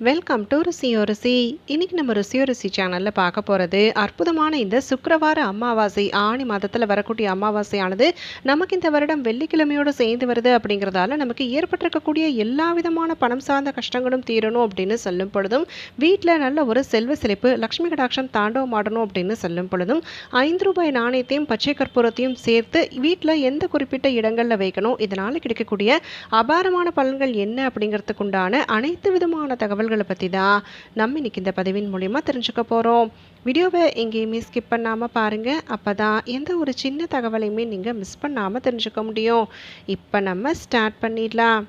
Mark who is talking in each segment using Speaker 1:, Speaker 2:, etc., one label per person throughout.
Speaker 1: Welcome to ருசியோ ருசி. இன்னைக்கு நம்ம ருசியோ ருசி சேனலில் பார்க்க போகிறது அற்புதமான இந்த சுக்கரவார அமாவாசை ஆணி மாதத்தில் வரக்கூடிய அமாவாசையானது நமக்கு இந்த வருடம் வெள்ளிக்கிழமையோடு சேர்ந்து வருது அப்படிங்கிறதால நமக்கு ஏற்பட்டிருக்கக்கூடிய எல்லா விதமான பணம் சார்ந்த கஷ்டங்களும் தீரணும் அப்படின்னு சொல்லும் பொழுதும் வீட்டில் நல்ல ஒரு செல்வ செழிப்பு லக்ஷ்மி கடாட்சம் தாண்டவம் ஆடணும் அப்படின்னு சொல்லும் பொழுதும் ஐந்து ரூபாய் நாணயத்தையும் பச்சை கற்பூரத்தையும் சேர்த்து வீட்டில் எந்த குறிப்பிட்ட இடங்களில் வைக்கணும் இதனால் கிடைக்கக்கூடிய அபாரமான பலன்கள் என்ன அப்படிங்கிறதுக்குண்டான அனைத்து விதமான தகவல் தகவல்களை பற்றி தான் நம்ம இன்னைக்கு இந்த பதிவின் மூலிமா தெரிஞ்சுக்க போகிறோம் வீடியோவை எங்கேயுமே ஸ்கிப் பண்ணாமல் பாருங்கள் அப்போ தான் எந்த ஒரு சின்ன தகவலையுமே நீங்கள் மிஸ் பண்ணாமல் தெரிஞ்சுக்க முடியும். இப்போ நம்ம ஸ்டார்ட் பண்ணிடலாம்.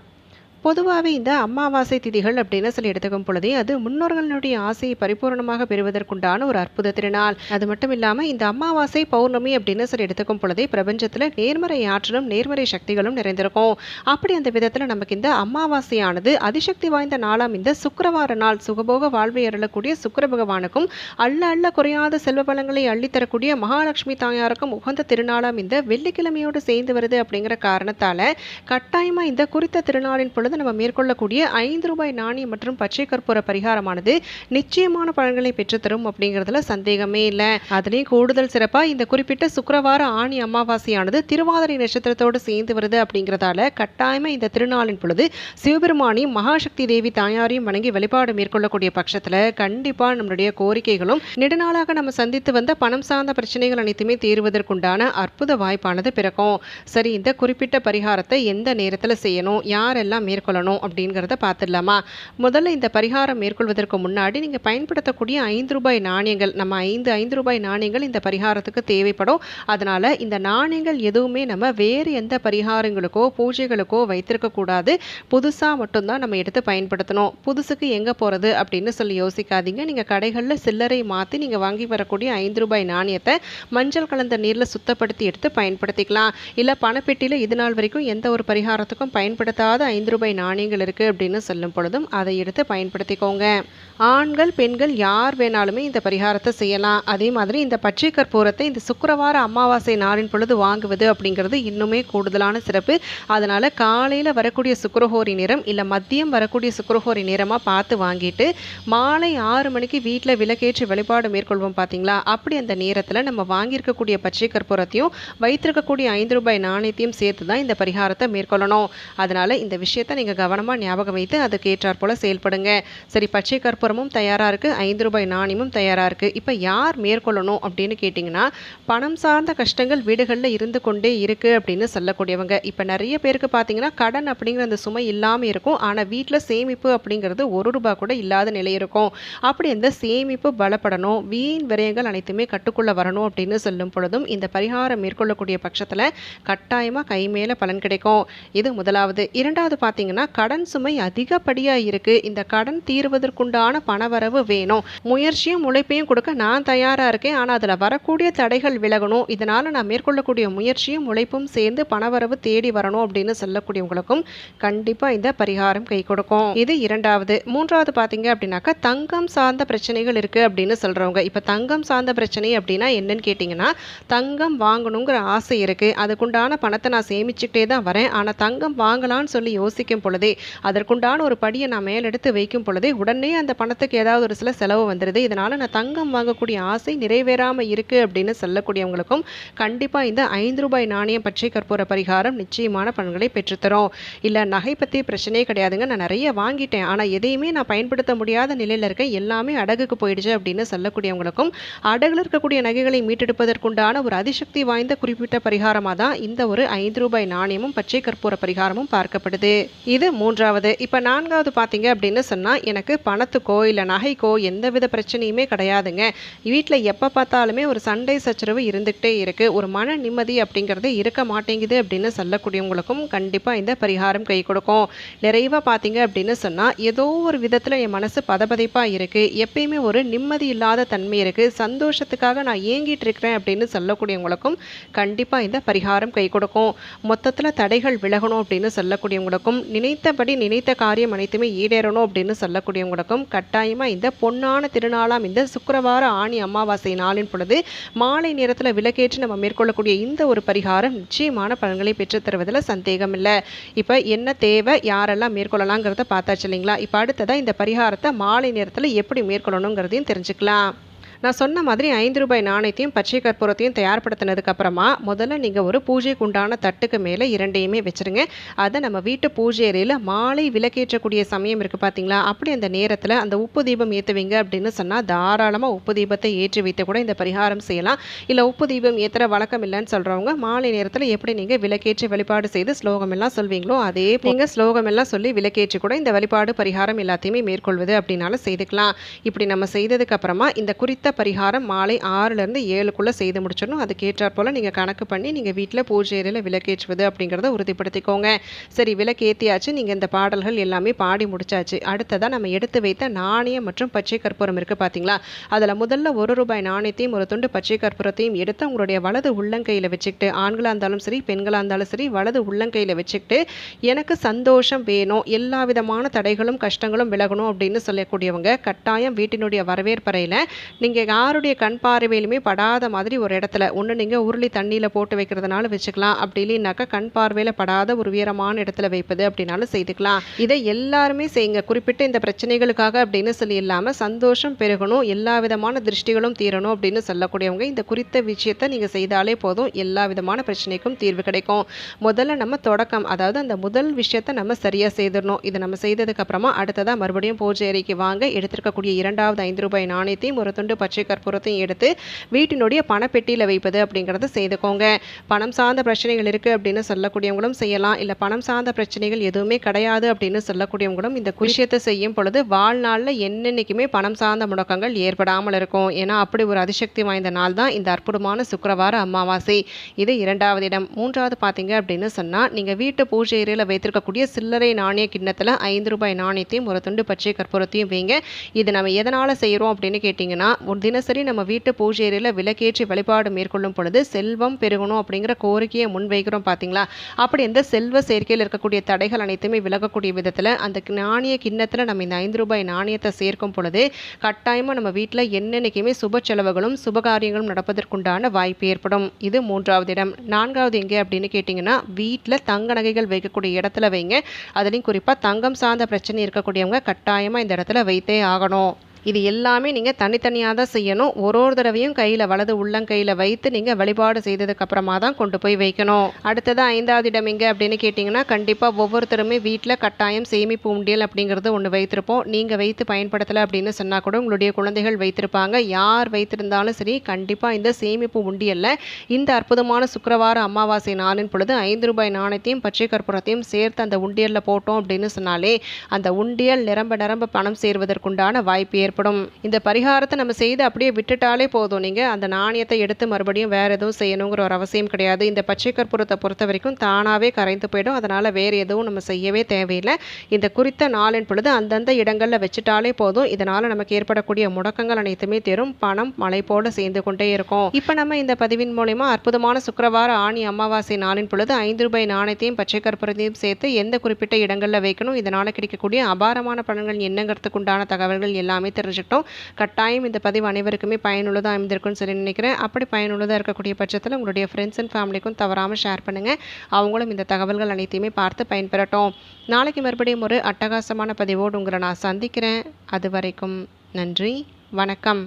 Speaker 1: பொதுவாகவே இந்த அமாவாசை திதிகள் அப்படின்னு சொல்லி எடுத்துக்கும் பொழுதே அது முன்னோர்களுடைய ஆசையை பரிபூர்ணமாக பெறுவதற்குண்டான ஒரு அற்புத திருநாள். அது மட்டும் இல்லாமல் இந்த அமாவாசை பௌர்ணமி அப்படின்னு சொல்லி எடுத்துக்கும் பொழுதே பிரபஞ்சத்தில் நேர்மறை ஆற்றலும் நேர்மறை சக்திகளும் நிறைந்திருக்கும். அப்படி அந்த விதத்தில் நமக்கு இந்த அமாவாசையானது அதிசக்தி வாய்ந்த நாளாம் இந்த சுக்கரவார நாள். சுகபோக வாழ்வை அருளக்கூடிய சுக்கர பகவானுக்கும் அள்ள அள்ள குறையாத செல்வ பலங்களை அள்ளித்தரக்கூடிய மகாலட்சுமி தாயாருக்கும் உகந்த திருநாளாம் இந்த வெள்ளிக்கிழமையோடு சேர்ந்து வருது அப்படிங்கிற காரணத்தால் கட்டாயமாக இந்த குறித்த திருநாளின் பொழுது நம்ம மேற்கொள்ளக்கூடிய ஐந்து ரூபாய் நாணயம் மற்றும் பச்சை கற்பூர பரிகாரமானது நிச்சயமான பலன்களை பெற்றுத்தரும் அப்படிங்கிறதுல சந்தேகமே இல்லை. அதுலேயும் கூடுதல் சிறப்பாக இந்த குறிப்பிட்ட சுக்கரவார ஆணி அமாவாசையானது திருவாதிரை நட்சத்திரத்தோடு சேர்ந்து வருது அப்படிங்கிறதால கட்டாயமாக இந்த திருநாளின் பொழுது சிவபெருமானி மகாசக்தி தேவி தாயாரையும் வணங்கி வழிபாடு மேற்கொள்ளக்கூடிய பட்சத்தில் கண்டிப்பாக நம்மளுடைய கோரிக்கைகளும் நெடுநாளாக நம்ம சந்தித்து வந்த பணம் சார்ந்த பிரச்சனைகள் அனைத்துமே தீர்வதற்குண்டான அற்புத வாய்ப்பானது பிறக்கும். சரி இந்த குறிப்பிட்ட பரிகாரத்தை எந்த நேரத்தில் செய்யணும்? யாரெல்லாம் மேற்கொள்ளணும் அப்படிங்கிறத பார்த்துடலாமா? முதல்ல இந்த பரிகாரம் மேற்கொள்வதற்கு முன்னாடி நீங்கள் பயன்படுத்தக்கூடிய ஐந்து ரூபாய் நாணயங்கள் நம்ம ஐந்து ஐந்து ரூபாய் நாணயங்கள் இந்த பரிகாரத்துக்கு தேவைப்படும். அதனால் இந்த நாணயங்கள் எதுவுமே நம்ம வேறு எந்த பரிகாரங்களுக்கோ பூஜைகளுக்கோ வைத்திருக்கக்கூடாது புதுசாக மட்டும்தான் நம்ம எடுத்து பயன்படுத்தணும். புதுசுக்கு எங்கே போகிறது அப்படின்னு சொல்லி யோசிக்காதீங்க. நீங்கள் கடைகளில் சில்லறை மாற்றி நீங்கள் வாங்கி வரக்கூடிய ஐந்து ரூபாய் நாணயத்தை மஞ்சள் கலந்த நீரில் சுத்தப்படுத்தி எடுத்து பயன்படுத்திக்கலாம். இல்லை பணப்பெட்டியில் இது நாள் வரைக்கும் எந்த ஒரு பரிகாரத்துக்கும் பயன்படுத்தாத ஐந்து ரூபாய் நாணயங்கள் இருக்குது அப்படின்னு சொல்லும் பொழுதும் அதை எடுத்து பயன்படுத்திக்கோங்க. ஆண்கள் பெண்கள் யார் வேணாலுமே இந்த பரிகாரத்தை செய்யலாம். அதே மாதிரி இந்த பச்சை கற்பூரத்தை இந்த சுக்கரவார அமாவாசை நாளின் பொழுது வாங்குவது அப்படிங்கிறது இன்னுமே கூடுதலான சிறப்பு. அதனால் காலையில் வரக்கூடிய சுக்கரஹோரி நேரம் இல்லை மதியம் வரக்கூடிய சுக்கரஹோரி நேரமாக பார்த்து வாங்கிட்டு மாலை ஆறு மணிக்கு வீட்டில் விளக்கேற்றி வழிபாடு மேற்கொள்வோம் பார்த்தீங்களா அப்படி அந்த நேரத்தில் நம்ம வாங்கியிருக்கக்கூடிய பச்சை கற்பூரத்தையும் வைத்திருக்கக்கூடிய ஐந்து ரூபாய் நாணயத்தையும் சேர்த்து தான் இந்த பரிகாரத்தை மேற்கொள்ளணும். அதனால் இந்த விஷயத்தை நீங்கள் கவனமாக ஞாபகம் வைத்து அதுக்கு ஏற்றார் போல் செயல்படுங்க. சரி பச்சை கற்பூரமும் தயாராக இருக்குது ஐந்து ரூபாய் நாணயமும் தயாராக இருக்குது இப்போ யார் மேற்கொள்ளணும் அப்படின்னு கேட்டிங்கன்னா பணம் சார்ந்த கஷ்டங்கள் வீடுகளில் இருந்து கொண்டே இருக்குது அப்படின்னு சொல்லக்கூடியவங்க. இப்போ நிறைய பேருக்கு பார்த்தீங்கன்னா கடன் அப்படிங்கிற அந்த சுமை இல்லாமல் இருக்கும். ஆனால் வீட்டில் சேமிப்பு அப்படிங்கிறது ஒரு ரூபா கூட இல்லாத நிலை இருக்கும். அப்படி அந்த சேமிப்பு பலப்படணும். வீண் விரயங்கள் அனைத்துமே கட்டுக்குள்ளே வரணும் அப்படின்னு சொல்லும் பொழுதும் இந்த பரிகாரம் மேற்கொள்ளக்கூடிய பட்சத்தில் கட்டாயமாக கை மேலே பலன் கிடைக்கும். இது முதலாவது. இரண்டாவது பார்த்தீங்கன்னா கடன் சுமை அதிகப்படியாக இருக்குது இந்த கடன் தீர்வதற்குண்டான பணவரவு வேணும். முயற்சியும் உழைப்பையும் கொடுக்க நான் தயாராக இருக்கேன். ஆனால் அதில் வரக்கூடிய தடைகள் விலகணும். இதனால் நான் மேற்கொள்ளக்கூடிய முயற்சியும் உழைப்பும் சேர்ந்து பணவரவு தேடி வரணும் அப்படின்னு சொல்லக்கூடியவங்களுக்கும் கண்டிப்பாக இந்த பரிகாரம் கை கொடுக்கும். இது இரண்டாவது. மூன்றாவது பார்த்தீங்க அப்படின்னாக்கா தங்கம் சார்ந்த பிரச்சனைகள் இருக்குது அப்படின்னு சொல்கிறவங்க இப்போ தங்கம் சார்ந்த பிரச்சனை அப்படின்னா என்னன்னு கேட்டிங்கன்னா தங்கம் வாங்கணுங்கிற ஆசை இருக்குது அதுக்குண்டான பணத்தை நான் சேமிச்சுக்கிட்டே தான் வரேன். ஆனால் தங்கம் வாங்கலாம்னு சொல்லி யோசிக்கும் பொழுதே அதற்குண்டான ஒரு படியை நான் மேலெடுத்து வைக்கும் பொழுதே உடனே அந்த பணத்துக்கு ஏதாவது ஒரு சில செலவு வந்துடுது இதனால் நான் தங்கம் வாங்கக்கூடிய ஆசை நிறைவேறாமல் இருக்குது அப்படின்னு சொல்லக்கூடியவங்களுக்கும் கண்டிப்பாக இந்த ஐந்து ரூபாய் நாணயம் பச்சை கற்பூர பரிகாரம் நிச்சயமான பலன்களை பெற்றுத்தரும். இல்லை நகை பற்றி பிரச்சனையே கிடையாதுங்க. நான் நிறைய வாங்கிட்டேன். ஆனால் எதையுமே நான் பயன்படுத்த முடியாத நிலையில் இருக்க எல்லாமே அடகுக்கு போயிடுச்சு அப்படின்னு சொல்லக்கூடியவங்களுக்கும் அடகுல இருக்கக்கூடிய நகைகளை மீட்டெடுப்பதற்குண்டான ஒரு அதிசக்தி வாய்ந்த குறிப்பிட்ட பரிகாரமாக தான் இந்த ஒரு ஐந்து ரூபாய் நாணயமும் பச்சை கற்பூர பரிகாரமும் பார்க்கப்படுது. இது மூன்றாவது. இப்போ நான்காவது பார்த்தீங்க அப்படின்னு சொன்னால் எனக்கு பணத்துக்கோ இல்லை நகைக்கோ எந்தவித பிரச்சனையுமே கிடையாதுங்க. வீட்டில் எப்போ பார்த்தாலுமே ஒரு சண்டை சச்சரவு இருந்துக்கிட்டே இருக்குது ஒரு மன நிம்மதி அப்படிங்கிறது இருக்க மாட்டேங்குது அப்படின்னு சொல்லக்கூடியவங்களுக்கும் கண்டிப்பாக இந்த பரிகாரம் கை கொடுக்கும். நிறைவாக பார்த்தீங்க அப்படின்னு சொன்னால் ஏதோ ஒரு விதத்தில் என் மனசு பதபதைப்பாக இருக்குது எப்பயுமே ஒரு நிம்மதி இல்லாத தன்மை இருக்குது சந்தோஷத்துக்காக நான் ஏங்கிட்டு இருக்கிறேன் அப்படின்னு சொல்லக்கூடியவங்களுக்கும் கண்டிப்பாக இந்த பரிகாரம் கை கொடுக்கும். மொத்தத்தில் தடைகள் விலகணும் அப்படின்னு சொல்லக்கூடியவங்களுக்கும் நினைத்தபடி நினைத்த காரியம் அனைத்துமே ஈடேறணும் அப்படின்னு சொல்லக்கூடியவங்களுக்கும் கட்டாயமாக இந்த பொன்னான திருநாளாம் இந்த சுக்கரவார ஆணி அமாவாசை நாளின் பொழுது மாலை நேரத்தில் விலக்கேற்று நம்ம மேற்கொள்ளக்கூடிய இந்த ஒரு பரிகாரம் நிச்சயமான பலன்களை பெற்றுத்தருவதில் சந்தேகம் இல்லை. இப்போ என்ன தேவை யாரெல்லாம் மேற்கொள்ளலாங்கிறத பார்த்தாச்சு இல்லைங்களா? இப்போ அடுத்ததாக இந்த பரிகாரத்தை மாலை நேரத்தில் எப்படி மேற்கொள்ளணுங்கிறதையும் தெரிஞ்சுக்கலாம். நான் சொன்ன மாதிரி ஐந்து ரூபாய் நாணயத்தையும் பச்சை கற்பூரத்தையும் தயார்படுத்தினதுக்கு அப்புறமா முதல்ல நீங்கள் ஒரு பூஜைக்கு உண்டான தட்டுக்கு மேலே இரண்டையுமே வச்சுருங்க. அதை நம்ம வீட்டு பூஜை அறையில் மாலை விளக்கேற்றக்கூடிய சமயம் இருக்குது பார்த்தீங்களா அப்படி அந்த நேரத்தில் அந்த உப்பு தீபம் ஏற்றுவீங்க அப்படின்னு சொன்னால் தாராளமாக உப்பு தீபத்தை ஏற்றி வைத்து கூட இந்த பரிகாரம் செய்யலாம். இல்லை உப்பு தீபம் ஏற்றுற வழக்கம் இல்லைன்னு சொல்கிறவங்க மாலை நேரத்தில் எப்படி நீங்கள் விளக்கேற்றி வழிபாடு செய்து ஸ்லோகம் எல்லாம் சொல்வீங்களோ அதே நீங்கள் ஸ்லோகம் எல்லாம் சொல்லி விளக்கேற்றி கூட இந்த வழிபாடு பரிகாரம் எல்லாத்தையுமே மேற்கொள்வது அப்படின்னாலும் செய்துக்கலாம். இப்படி நம்ம செய்ததுக்கு அப்புறமா இந்த குறித்த பரிகாரம் மாலை ஆறுலேருந்து ஏழுக்குள்ளே செய்து முடிச்சிடணும். அதுக்கேற்றாற் போல் நீங்கள் கணக்கு பண்ணி நீங்கள் வீட்டில் பூஜை அறையில் விளக்கேற்றுவது அப்படிங்கிறத உறுதிப்படுத்திக்கோங்க. சரி விளக்கேற்றியாச்சு நீங்கள் இந்த பாடல்கள் எல்லாமே பாடி முடிச்சாச்சு. அடுத்ததாக நம்ம எடுத்து வைத்த நாணயம் மற்றும் பச்சை கற்பூரம் இருக்குது பார்த்தீங்களா அதில் முதல்ல ஒரு ரூபாய் நாணயத்தையும் ஒரு துண்டு பச்சை கற்பூரத்தையும் எடுத்து உங்களுடைய வலது உள்ளங்கையில் வச்சுக்கிட்டு ஆண்களாக இருந்தாலும் சரி பெண்களாக இருந்தாலும் சரி வலது உள்ளங்கையில் வச்சுக்கிட்டு எனக்கு சந்தோஷம் வேணும் எல்லா விதமான தடைகளும் கஷ்டங்களும் விலகணும் அப்படின்னு சொல்லக்கூடியவங்க கட்டாயம் வீட்டினுடைய வரவேற்பறையில் நீங்கள் யாருடைய கண் பார்வையிலுமே படாத மாதிரி ஒரு இடத்துல ஒன்று நீங்கள் உருளி தண்ணியில் போட்டு வைக்கிறதுனால வச்சுக்கலாம். அப்படி இல்லைனாக்கா கண் பார்வையில் படாத ஒரு உயரமான இடத்துல வைப்பது அப்படின்னாலும் செய்துக்கலாம். இதை எல்லாருமே செய்யுங்க. குறிப்பிட்ட இந்த பிரச்சனைகளுக்காக அப்படின்னு சொல்லி இல்லாமல் சந்தோஷம் பெருகணும் எல்லா விதமான திருஷ்டிகளும் தீரணும் அப்படின்னு சொல்லக்கூடியவங்க இந்த குறித்த விஷயத்தை நீங்கள் செய்தாலே போதும். எல்லா விதமான பிரச்சனைக்கும் தீர்வு கிடைக்கும். முதல்ல நம்ம தொடக்கம் அதாவது அந்த முதல் விஷயத்தை நம்ம சரியாக செய்திடணும். இதை நம்ம செய்ததுக்கு அப்புறமா அடுத்ததாக மறுபடியும் பூஜை அறைக்கு வாங்க. எடுத்திருக்கக்கூடிய இரண்டாவது ஐந்து ரூபாய் நாணயத்தையும் ஒரு துண்டு பச்சை கற்பூரத்தையும் எடுத்து வீட்டினுடைய பணப்பெட்டியில் வைப்பது அப்படிங்கிறத செய்துக்கோங்க. பணம் சார்ந்த பிரச்சனைகள் இருக்குது அப்படின்னு சொல்லக்கூடியவங்களும் செய்யலாம். இல்லை பணம் சார்ந்த பிரச்சனைகள் எதுவுமே கிடையாது அப்படின்னு சொல்லக்கூடியவங்களும் இந்த விஷயத்தை செய்யும் பொழுது வாழ்நாளில் என்னென்னைக்குமே பணம் சார்ந்த முடக்கங்கள் ஏற்படாமல் இருக்கும். ஏன்னா அப்படி ஒரு அதிசக்தி வாய்ந்த நாள் தான் இந்த அற்புதமான சுக்கரவார அமாவாசை. இது இரண்டாவது இடம். மூன்றாவது பார்த்தீங்க அப்படின்னு சொன்னால் நீங்கள் வீட்டு பூஜை அறையில் வைத்திருக்கக்கூடிய சில்லறை நாணய கிண்ணத்தில் ஐந்து ரூபாய் நாணயத்தையும் ஒரு துண்டு பச்சை கற்பூரத்தையும் வைங்க. இது நம்ம எதனால் செய்கிறோம் அப்படின்னு கேட்டிங்கன்னா தினசரி நம்ம வீட்டு பூஜை அறையில் விளக்கேற்றி வழிபாடு மேற்கொள்ளும் பொழுது செல்வம் பெருகணும் அப்படிங்கிற கோரிக்கையை முன்வைக்கிறோம் பார்த்தீங்களா அப்படி இந்த செல்வ சேர்க்கையில் இருக்கக்கூடிய தடைகள் அனைத்துமே விலகக்கூடிய விதத்தில் அந்த நாணய கிண்ணத்தில் நம்ம இந்த ஐந்து ரூபாய் நாணயத்தை சேர்க்கும் பொழுது கட்டாயமாக நம்ம வீட்டில் என்னென்னைக்குமே சுப செலவுகளும் சுபகாரியங்களும் நடப்பதற்குண்டான வாய்ப்பு ஏற்படும். இது மூன்றாவது இடம். நான்காவது எங்கே அப்படின்னு கேட்டிங்கன்னா வீட்டில் தங்க நகைகள் வைக்கக்கூடிய இடத்துல வைங்க. அதுலேயும் குறிப்பாக தங்கம் சார்ந்த பிரச்சனை இருக்கக்கூடியவங்க கட்டாயமாக இந்த இடத்துல வைத்தே ஆகணும். இது எல்லாமே நீங்கள் தனித்தனியாக தான் செய்யணும். ஒரு ஒரு தடவையும் கையில் வலது உள்ளங்கையில் வைத்து நீங்கள் வழிபாடு செய்ததுக்கு அப்புறமா தான் கொண்டு போய் வைக்கணும். அடுத்தது ஐந்தாவது இடம் எங்கே அப்படின்னு கேட்டிங்கன்னா கண்டிப்பாக ஒவ்வொருத்தருமே வீட்டில் கட்டாயம் சேமிப்பு உண்டியல் அப்படிங்கிறது ஒன்று வைத்திருப்போம். நீங்கள் வைத்து பயன்படுத்தலை அப்படின்னு சொன்னால் கூட உங்களுடைய குழந்தைகள் வைத்திருப்பாங்க. யார் வைத்திருந்தாலும் சரி கண்டிப்பாக இந்த சேமிப்பு உண்டியலில் இந்த அற்புதமான சுக்கரவார அமாவாசை நாளின் பொழுது ஐந்து ரூபாய் நாணயத்தையும் பச்சை கற்பூரத்தையும் சேர்த்து அந்த உண்டியலில் போட்டோம் அப்படின்னு சொன்னாலே அந்த உண்டியல் நிரம்ப நிரம்ப பணம் சேர்வதற்குண்டான வாய்ப்பு ஏற்படும். இந்த பரிகாரத்தை நம்ம செய்து அப்படியே விட்டுட்டாலே போதும். நீங்கள் அந்த நாணயத்தை எடுத்து மறுபடியும் வேறு எதுவும் செய்யணுங்கிற ஒரு அவசியம் கிடையாது. இந்த பச்சை கற்பூரத்தை பொறுத்த வரைக்கும் தானாகவே கரைந்து போயிடும். அதனால் வேறு எதுவும் நம்ம செய்யவே தேவையில்லை. இந்த குறித்த நாளின் பொழுது அந்தந்த இடங்களில் வச்சுட்டாலே போதும். இதனால் நமக்கு ஏற்படக்கூடிய முடக்கங்கள் அனைத்துமே தரும். பணம் மலை போல சேர்ந்து கொண்டே இருக்கும். இப்போ நம்ம இந்த பதிவின் மூலயமா அற்புதமான சுக்கரவார ஆணி அமாவாசை நாளின் பொழுது ஐந்து ரூபாய் நாணயத்தையும் பச்சை கற்பூரத்தையும் சேர்த்து எந்த குறிப்பிட்ட இடங்களில் வைக்கணும்? இதனால் கிடைக்கக்கூடிய அபாரமான பலன்கள் என்னங்கிறதுக்கு உண்டான தகவல்கள் எல்லாமே தெரிஞ்சுக்கிட்டோம். கட்டாயம் இந்த பதிவு அனைவருக்குமே பயனுள்ளதாக அமைந்திருக்கும்னு சொல்லி நினைக்கிறேன். அப்படி பயனுள்ளதாக இருக்கக்கூடிய பட்சத்தில் உங்களுடைய ஃப்ரெண்ட்ஸ் அண்ட் ஃபேமிலிக்கும் தவறாமல் ஷேர் பண்ணுங்கள் அவங்களும் இந்த தகவல்கள் அனைத்தையுமே பார்த்து பயன்பெறட்டும். நாளைக்கு மறுபடியும் ஒரு அட்டகாசமான பதிவோடு உங்களை நான் சந்திக்கிறேன். அது வரைக்கும் நன்றி. வணக்கம்.